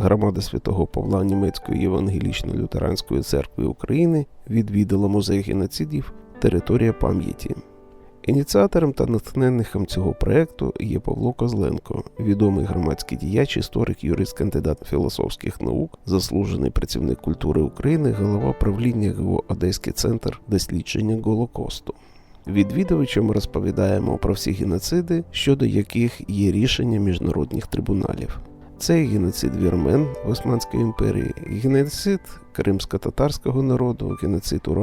громада святого Павла Німецької Євангелічно-Лютеранської церкви України відвідала музей геноцидів Територія пам'яті. Ініціатором та натхненником цього проекту є Павло Козленко, відомий громадський діяч, історик, юрист, кандидат філософських наук, заслужений працівник культури України, голова правління ГО Одеський центр дослідження Голокосту. Відвідувачам розповідаємо про всі геноциди, щодо яких є рішення міжнародних трибуналів. Це геноцид вірмен в Османській імперії, геноцид кримсько-татарського народу, геноцид у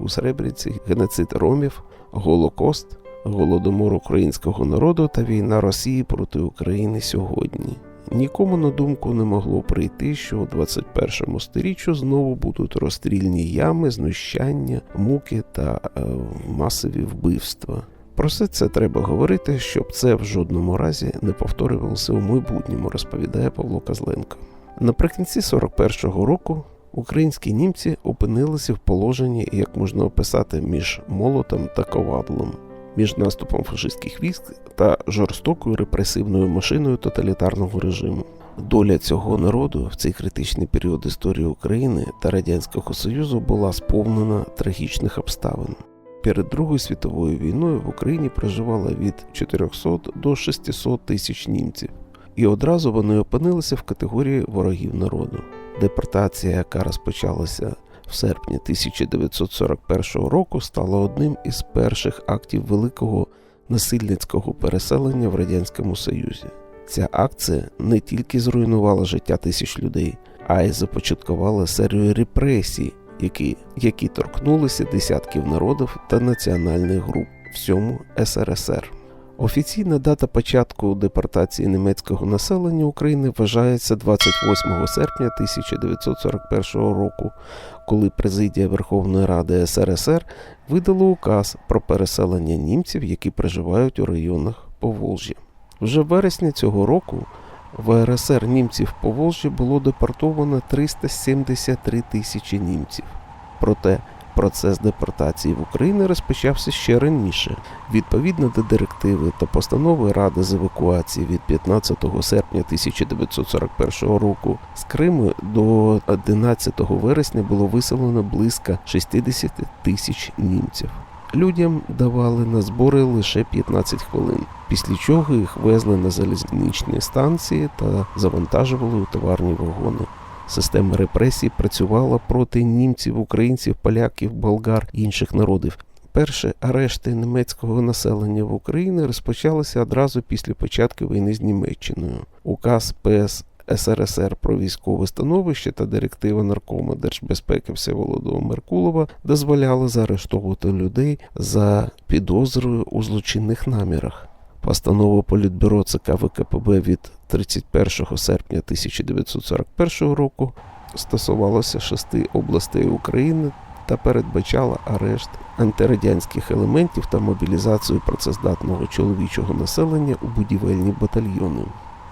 у Сребриці, геноцид ромів, Голокост, голодомор українського народу та війна Росії проти України сьогодні. Нікому на думку не могло прийти, що у 21 сторіччю знову будуть розстрільні ями, знущання, муки та е, масові вбивства. Про все це треба говорити, щоб це в жодному разі не повторювалося у майбутньому, розповідає Павло Козленко. Наприкінці 41-го року українські німці опинилися в положенні, як можна описати, між молотом та ковадлом, між наступом фашистських військ та жорстокою репресивною машиною тоталітарного режиму. Доля цього народу в цей критичний період історії України та Радянського Союзу була сповнена трагічних обставин. Перед Другою світовою війною в Україні проживало від 400 до 600 тисяч німців, і одразу вони опинилися в категорії ворогів народу. Депортація, яка розпочалася в серпні 1941 року, стала одним із перших актів великого насильницького переселення в Радянському Союзі. Ця акція не тільки зруйнувала життя тисяч людей, а й започаткувала серію репресій, які, які торкнулися десятків народів та національних груп всьому СРСР. Офіційна дата початку депортації німецького населення України вважається 28 серпня 1941 року, коли президія Верховної Ради СРСР видала указ про переселення німців, які проживають у районах Поволжя. Вже в вересні цього року в РСР німців по Волжі було депортовано 373 тисячі німців. Проте процес депортації в Україну розпочався ще раніше. Відповідно до директиви та постанови Ради з евакуації від 15 серпня 1941 року з Криму до 11 вересня було виселено близько 60 тисяч німців. Людям давали на збори лише 15 хвилин, після чого їх везли на залізничні станції та завантажували у товарні вагони. Система репресій працювала проти німців, українців, поляків, болгар і інших народів. Перші арешти німецького населення в Україні розпочалися одразу після початку війни з Німеччиною. Указ ПС СРСР про військове становище та директива наркома держбезпеки Всеволодова Меркулова дозволяли заарештовувати людей за підозрою у злочинних намірах. Постанова Політбюро ЦК ВКПБ від 31 серпня 1941 року стосувалася шести областей України та передбачала арешт антирадянських елементів та мобілізацію працездатного чоловічого населення у будівельні батальйони.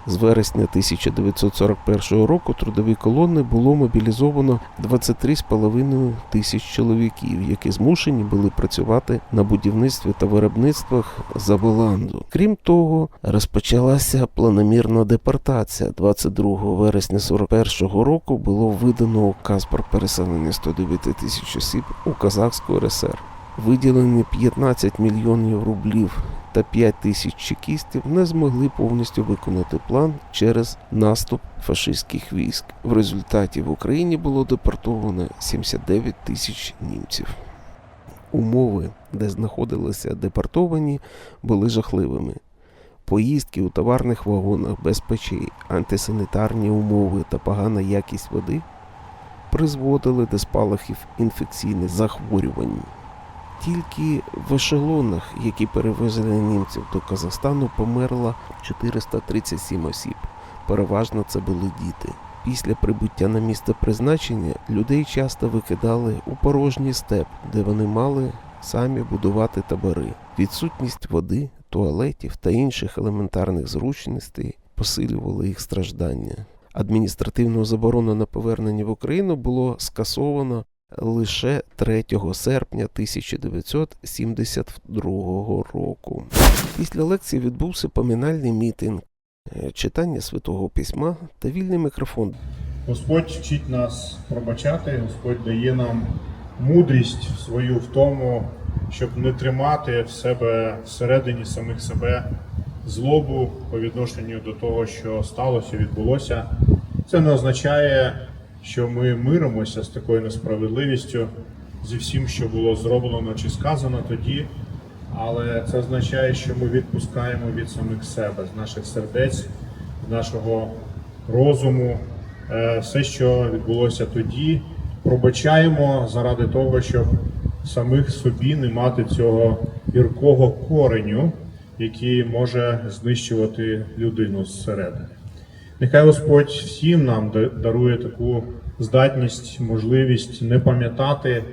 З вересня 1941 року трудові колони було мобілізовано 23,5 тисяч чоловіків, які змушені були працювати на будівництві та виробництвах за Боланду. Крім того, розпочалася планомірна депортація. 22 вересня 1941 року було видано указ про переселення 109 тисяч осіб у Казахську РСР. Виділені 15 мільйонів рублів та 5 тисяч чекістів не змогли повністю виконати план через наступ фашистських військ. В результаті в Україні було депортовано 79 тисяч німців. Умови, де знаходилися депортовані, були жахливими. Поїздки у товарних вагонах без печей, антисанітарні умови та погана якість води призводили до спалахів інфекційних захворювань. Тільки в ешелонах, які перевезли німців до Казахстану, померло 437 осіб. Переважно це були діти. Після прибуття на місце призначення людей часто викидали у порожній степ, де вони мали самі будувати табори. Відсутність води, туалетів та інших елементарних зручностей посилювали їх страждання. Адміністративну заборону на повернення в Україну було скасовано лише 3 серпня 1972 року. Після лекції відбувся поминальний мітинг е, читання святого письма та вільний мікрофон. Господь вчить нас пробачати, Господь дає нам мудрість свою в тому, щоб не тримати в себе всередині самих себе злобу по відношенню до того, що сталося, відбулося. Це не означає, що ми миримося з такою несправедливістю, зі всім, що було зроблено чи сказано тоді. Але це означає, що ми відпускаємо від самих себе, з наших сердець, з нашого розуму, е, все, що відбулося тоді, пробачаємо заради того, щоб самих собі не мати цього гіркого кореню, який може знищувати людину зсередини. Нехай Господь всім нам дарує таку здатність, можливість не пам'ятати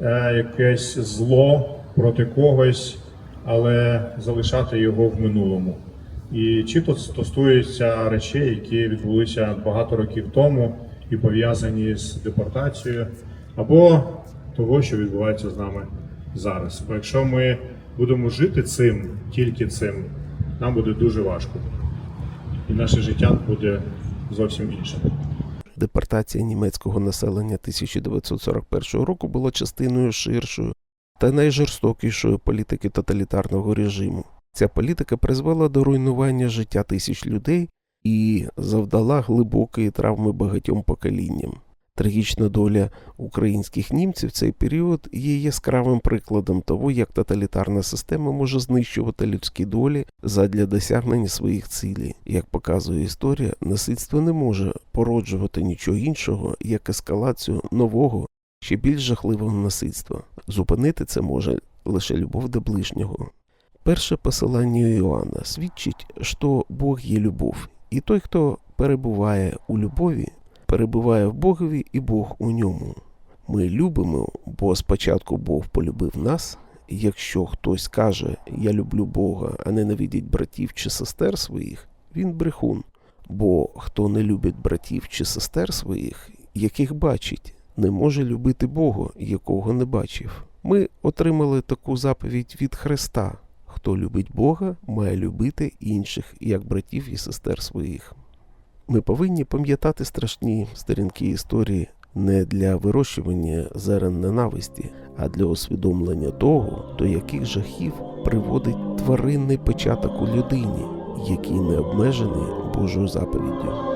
е, якесь зло проти когось, але залишати його в минулому. І чи то стосується речей, які відбулися багато років тому і пов'язані з депортацією, або того, що відбувається з нами зараз. Бо якщо ми будемо жити цим, тільки цим, нам буде дуже важко. І наше життя буде зовсім іншим. Депортація німецького населення 1941 року була частиною ширшої та найжорстокішої політики тоталітарного режиму. Ця політика призвела до руйнування життя тисяч людей і завдала глибокої травми багатьом поколінням. Трагічна доля українських німців в цей період є яскравим прикладом того, як тоталітарна система може знищувати людські долі задля досягнення своїх цілей. Як показує історія, насильство не може породжувати нічого іншого, як ескалацію нового, ще більш жахливого насильства. Зупинити це може лише любов до ближнього. Перше посилання Іоанна свідчить, що Бог є любов, і той, хто перебуває у любові, перебуває в Богові і Бог у ньому. Ми любимо, бо спочатку Бог полюбив нас. Якщо хтось каже Я люблю Бога, а ненавидить братів чи сестер своїх, він брехун. Бо хто не любить братів чи сестер своїх, яких бачить, не може любити Бога, якого не бачив. Ми отримали таку заповідь від Христа. Хто любить Бога, має любити інших, як братів і сестер своїх. Ми повинні пам'ятати страшні сторінки історії не для вирощування зерен ненависті, а для усвідомлення того, до яких жахів приводить тваринний початок у людині, який не обмежений Божою заповіддю.